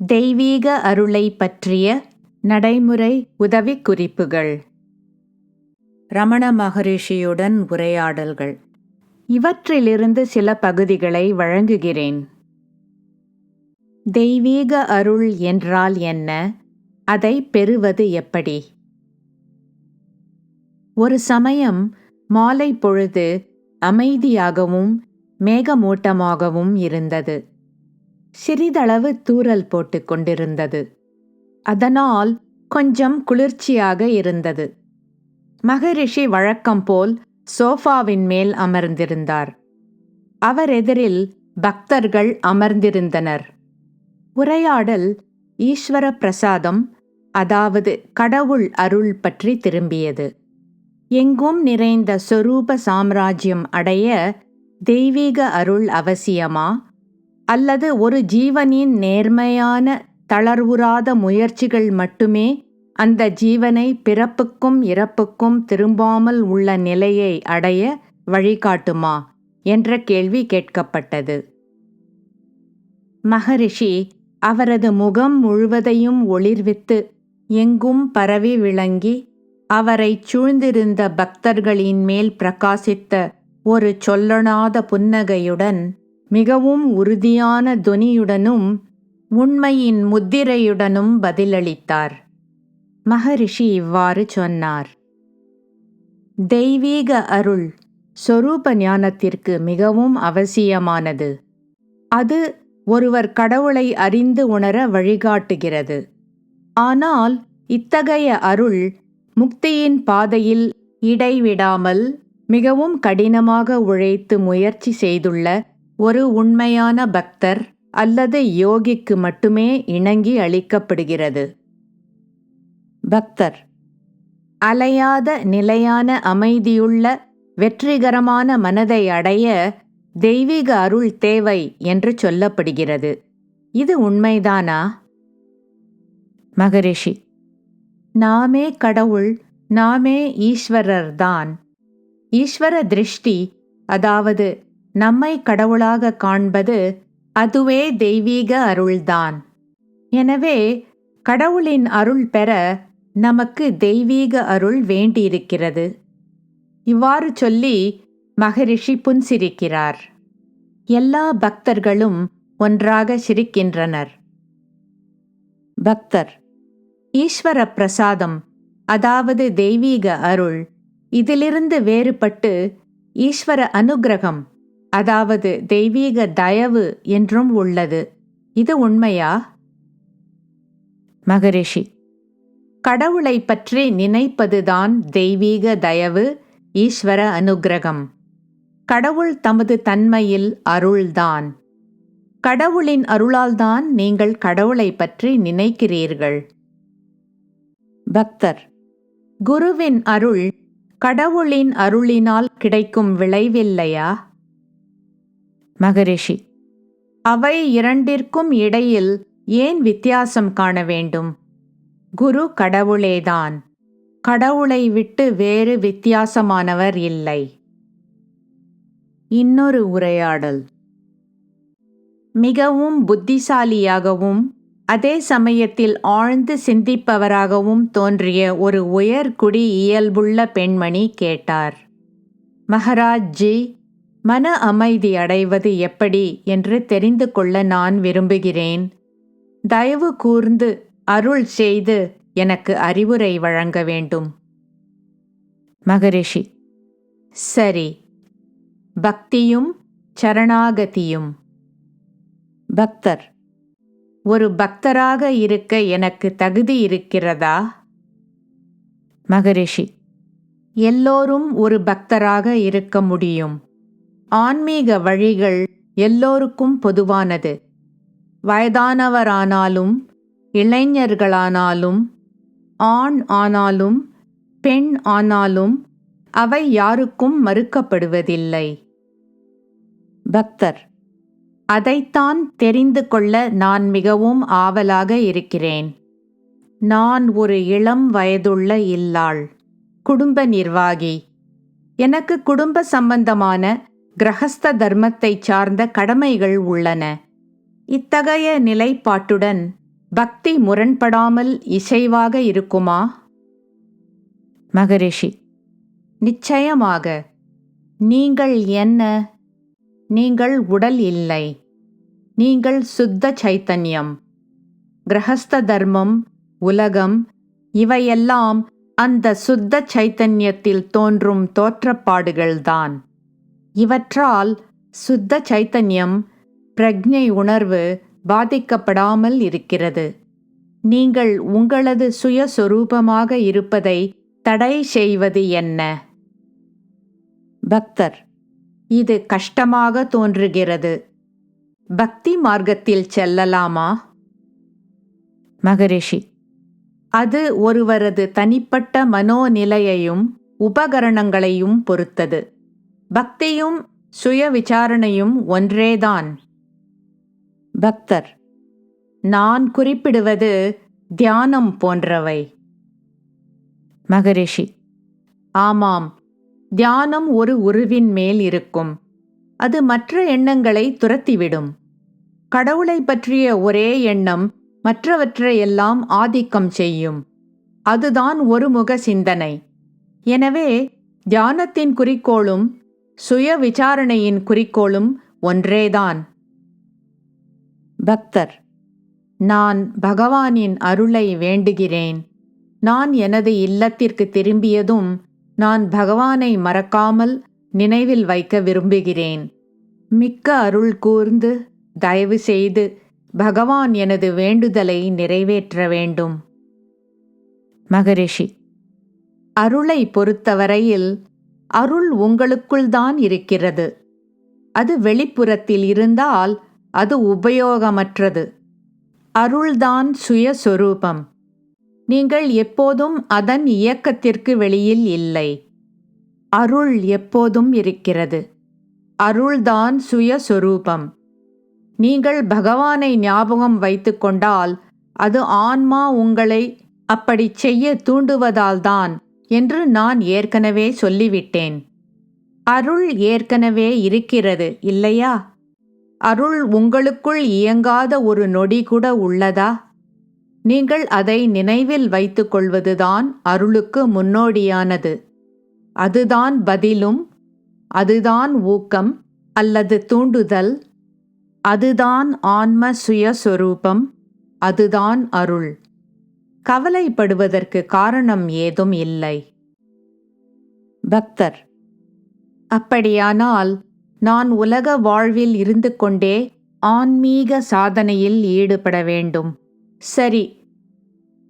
தெய்வீக அருளை பற்றிய நடைமுறை உதவிக்குறிப்புகள். ரமண மகரிஷியுடன் உரையாடல்கள். இவற்றிலிருந்து சில பகுதிகளை வழங்குகிறேன். தெய்வீக அருள் என்றால் என்ன? அதை பெறுவது எப்படி? ஒரு சமயம் மாலை பொழுது அமைதியாகவும் மேகமூட்டமாகவும் இருந்தது. சிறிதளவு தூறல் போட்டுக் கொண்டிருந்தது. அதனால் கொஞ்சம் குளிர்ச்சியாக இருந்தது. மகரிஷி வழக்கம் போல் சோஃபாவின் மேல் அமர்ந்திருந்தார். அவர் எதிரில் பக்தர்கள் அமர்ந்திருந்தனர். உரையாடல் ஈஸ்வர பிரசாதம் அதாவது கடவுள் அருள் பற்றி திரும்பியது. எங்கும் நிறைந்த சொரூப சாம்ராஜ்யம் அடைய தெய்வீக அருள் அவசியமா? அல்லது ஒரு ஜீவனின் நேர்மையான தளர்வுறாத முயற்சிகள் மட்டுமே அந்த ஜீவனை பிறப்புக்கும் இறப்புக்கும் திரும்பாமல் உள்ள நிலையை அடைய வழிகாட்டுமா? என்ற கேள்வி கேட்கப்பட்டது. மகரிஷி அவரது முகம் முழுவதையும் ஒளிர்வித்து எங்கும் பரவி விளங்கி அவரை சூழ்ந்திருந்த பக்தர்களின் மேல் பிரகாசித்த ஒரு சொல்லனாத புன்னகையுடன் மிகவும் உறுதியான தொனியுடனும் உண்மையின் முத்திரையுடனும் பதிலளித்தார். மகரிஷி இவ்வாறு சொன்னார். தெய்வீக அருள் சொரூப ஞானத்திற்கு மிகவும் அவசியமானது. அது ஒருவர் கடவுளை அறிந்து உணர வழிகாட்டுகிறது. ஆனால் இத்தகைய அருள் முக்தியின் பாதையில் இடைவிடாமல் மிகவும் கடினமாக உழைத்து முயற்சி செய்துள்ள ஒரு உண்மையான பக்தர் அல்லது யோகிக்கு மட்டுமே இணங்கி அளிக்கப்படுகிறது. பக்தர். அலையாத நிலையான அமைதியுள்ள வெற்றிகரமான மனதை அடைய தெய்வீக அருள் தேவை என்று சொல்லப்படுகிறது. இது உண்மைதானா? மகரிஷி. நாமே கடவுள் நாமே ஈஸ்வரர்தான். ஈஸ்வர திருஷ்டி அதாவது நம்மை கடவுளாக காண்பது அதுவே தெய்வீக அருள்தான். எனவே கடவுளின் அருள் பெற நமக்கு தெய்வீக அருள் வேண்டியிருக்கிறது. இவ்வாறு சொல்லி மகரிஷி புன்சிரிக்கிறார். எல்லா பக்தர்களும் ஒன்றாக சிரிக்கின்றனர். பக்தர் ஈஸ்வர பிரசாதம் அதாவது தெய்வீக அருள் இதிலிருந்து வேறுபட்டு ஈஸ்வர அனுகிரகம் அதாவது தெய்வீக தயவு என்றும் உள்ளது. இது உண்மையா? மகரிஷி கடவுளை பற்றி நினைப்பதுதான் தெய்வீக தயவு ஈஸ்வர அனுகிரகம். கடவுள் தமது தன்மையில் அருள்தான். கடவுளின் அருளால்தான் நீங்கள் கடவுளை பற்றி நினைக்கிறீர்கள். பக்தர் குருவின் அருள் கடவுளின் அருளினால் கிடைக்கும் விளைவில்லையா? மகரிஷி அவை இரண்டிற்கும் இடையில் ஏன் வித்தியாசம் காண வேண்டும்? குரு கடவுளேதான். கடவுளை விட்டு வேறு வித்தியாசமானவர் இல்லை. இன்னொரு உரையாடல். மிகவும் புத்திசாலியாகவும் அதே சமயத்தில் ஆழ்ந்து சிந்திப்பவராகவும் தோன்றிய ஒரு உயர்குடி இயல்புள்ள பெண்மணி கேட்டார். மகராஜ்ஜி மன அமைதி அடைவது எப்படி என்று தெரிந்து கொள்ள நான் விரும்புகிறேன். தயவு கூர்ந்து அருள் செய்து எனக்கு அறிவுரை வழங்க வேண்டும். மகரிஷி சரி. பக்தியும் சரணாகதியும். பக்தர் ஒரு பக்தராக இருக்க எனக்கு தகுதி இருக்கிறதா? மகரிஷி எல்லோரும் ஒரு பக்தராக இருக்க முடியும். ஆன்மீக வழிகள் எல்லோருக்கும் பொதுவானது. வயதானவரானாலும் இளைஞர்களானாலும் ஆண் ஆனாலும் பெண் ஆனாலும் அவை யாருக்கும் மறுக்கப்படுவதில்லை. பக்தர் அதைத்தான் தெரிந்து கொள்ள நான் மிகவும் ஆவலாக இருக்கிறேன். நான் ஒரு இளம் வயதுள்ள இல்லாள் குடும்ப நிர்வாகி. எனக்கு குடும்ப சம்பந்தமான கிரகஸ்த தர்மத்தை சார்ந்த கடமைகள் உள்ளன. இத்தகைய நிலைப்பாட்டுடன் பக்தி முரண்படாமல் இசைவாக இருக்குமா? மகரிஷி நிச்சயமாக. நீங்கள் என்ன? நீங்கள் உடல் இல்லை. நீங்கள் சுத்த சைத்தன்யம். கிரகஸ்த தர்மம் உலகம் இவையெல்லாம் அந்த சுத்த சைத்தன்யத்தில் தோன்றும் தோற்றப்பாடுகள்தான். இவற்றால் சுத்த சைத்தன்யம் பிரக்ஞை உணர்வு பாதிக்கப்படாமல் இருக்கிறது. நீங்கள் உங்களது சுயஸ்வரூபமாக இருப்பதை தடை செய்வது என்ன? பக்தர் இது கஷ்டமாக தோன்றுகிறது. பக்தி மார்க்கத்தில் செல்லலாமா? மகரிஷி அது ஒருவரது தனிப்பட்ட மனோநிலையையும் உபகரணங்களையும் பொறுத்தது. பக்தியும் சுய விசாரணையும் ஒன்றேதான். பக்தர் நான் குறிப்பிடுவது தியானம் போன்றவை. மகரிஷி ஆமாம் தியானம் ஒரு உருவின் மேல் இருக்கும். அது மற்ற எண்ணங்களை துரத்திவிடும். கடவுளை பற்றிய ஒரே எண்ணம் மற்றவற்றையெல்லாம் ஆதிக்கம் செய்யும். அதுதான் ஒருமுக சிந்தனை. எனவே தியானத்தின் குறிக்கோளும் சுய விசாரணையின் குறிக்கோளும் ஒன்றேதான். பக்தர் நான் பகவானின் அருளை வேண்டுகிறேன். நான் எனது இல்லத்திற்கு திரும்பியதும் நான் பகவானை மறக்காமல் நினைவில் வைக்க விரும்புகிறேன். மிக்க அருள் கூர்ந்து தயவு செய்து பகவான் எனது வேண்டுதலை நிறைவேற்ற வேண்டும். மகரிஷி அருளை பொறுத்தவரையில் அருள் உங்களுக்குள் தான் இருக்கிறது. அது வெளிப்புறத்தில் இருந்தால் அது உபயோகமற்றது. அருள்தான் சுயஸ்வரூபம். நீங்கள் எப்போதும் அதன் இயக்கத்திற்கு வெளியில் இல்லை. அருள் எப்போதும் இருக்கிறது. அருள்தான் சுயஸ்வரூபம். நீங்கள் பகவானை ஞாபகம் வைத்துக்கொண்டால் அது ஆன்மா உங்களை அப்படி செய்ய தூண்டுவதால்தான் என்று நான் ஏற்கனவே சொல்லிவிட்டேன். அருள் ஏற்கனவே இருக்கிறது இல்லையா? அருள் உங்களுக்குள் இயங்காத ஒரு நொடி கூட உள்ளதா? நீங்கள் அதை நினைவில் வைத்துக் கொள்வதுதான் அருளுக்கு முன்னோடியானது. அதுதான் பதிலும் அதுதான் ஊக்கம் அல்லது தூண்டுதல். அதுதான் ஆன்ம சுயஸ்வரூபம் அதுதான் அருள். கவலைப்படுவதற்கு காரணம் ஏதும் இல்லை. பக்தர் அப்படியானால் நான் உலக வாழ்வில் இருந்து கொண்டே ஆன்மீக சாதனையில் ஈடுபட வேண்டும். சரி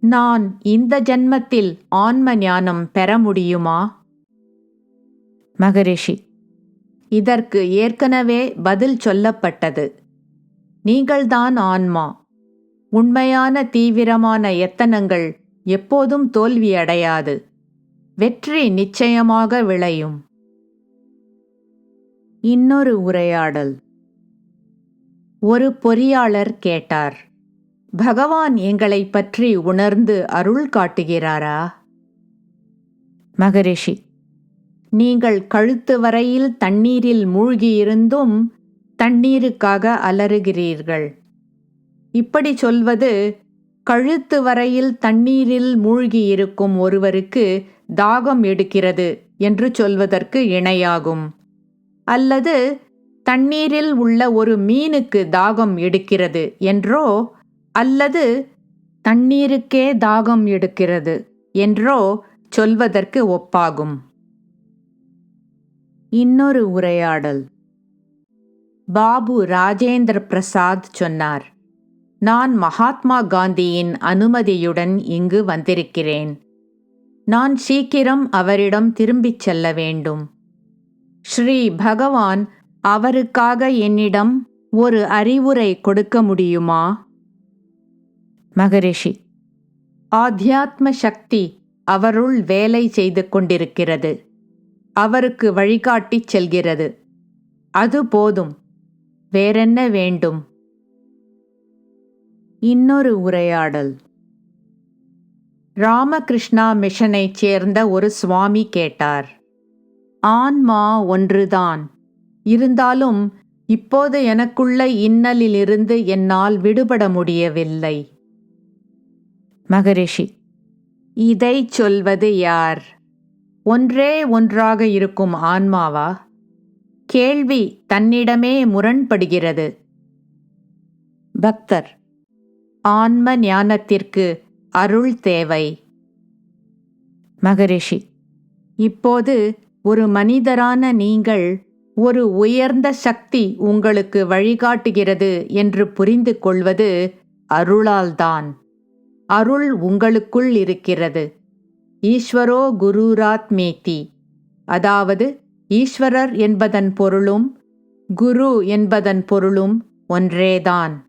நான் இந்த ஜன்மத்தில் ஆன்ம ஞானம் பெற முடியுமா? மகரிஷி இதற்கு ஏற்கனவே பதில் சொல்லப்பட்டது. நீங்கள்தான் ஆன்மா. உண்மையான தீவிரமான எத்தனங்கள் எப்போதும் தோல்வியடையாது. வெற்றி நிச்சயமாக விளையும். இன்னொரு உரையாடல். ஒரு பொறியாளர் கேட்டார் பகவான் எங்களை பற்றி உணர்ந்து அருள் காட்டுகிறாரா? மகரிஷி நீங்கள் கழுத்து வரையில் தண்ணீரில் மூழ்கியிருந்தும் தண்ணீருக்காக அலறுகிறீர்கள். இப்படி சொல்வது கழுத்து வரையில் தண்ணீரில் மூழ்கியிருக்கும் ஒருவருக்கு தாகம் எடுக்கிறது என்று சொல்வதற்கு இணையாகும். அல்லது தண்ணீரில் உள்ள ஒரு மீனுக்கு தாகம் எடுக்கிறது என்றோ அல்லது தண்ணீருக்கே தாகம் எடுக்கிறது என்றோ சொல்வதற்கு ஒப்பாகும். இன்னொரு உரையாடல். பாபு ராஜேந்திர பிரசாத் சொன்னார் நான் மகாத்மா காந்தியின் அனுமதியுடன் இங்கு வந்திருக்கிறேன். நான் சீக்கிரம் அவரிடம் திரும்பிச் செல்ல வேண்டும். ஸ்ரீ பகவான் அவருக்காக என்னிடம் ஒரு அறிவுரை கொடுக்க முடியுமா? மகரிஷி ஆத்தியாத்ம சக்தி அவருள் வேலை செய்து கொண்டிருக்கிறது. அவருக்கு வழிகாட்டிச் செல்கிறது. அது போதும். வேறென்ன வேண்டும்? இன்னொரு உரையாடல். ராமகிருஷ்ணா மிஷனைச் சேர்ந்த ஒரு சுவாமி கேட்டார். ஆன்மா ஒன்றுதான். இருந்தாலும் இப்போது எனக்குள்ள இன்னலிலிருந்து என்னால் விடுபட முடியவில்லை. மகரிஷி இதைச் சொல்வது யார்? ஒன்றே ஒன்றாக இருக்கும் ஆன்மாவா? கேள்வி தன்னிடமே முரண்படுகிறது. பக்தர் ஆன்ம ஞானத்திற்கு அருள் தேவை. மகரிஷி இப்போது ஒரு மனிதரான நீங்கள் ஒரு உயர்ந்த சக்தி உங்களுக்கு வழிகாட்டுகிறது என்று புரிந்து கொள்வது அருளால்தான். அருள் உங்களுக்குள் இருக்கிறது. ஈஸ்வரோ குருராத்மேதி. அதாவது ஈஸ்வரர் என்பதன் பொருளும் குரு என்பதன் பொருளும் ஒன்றேதான்.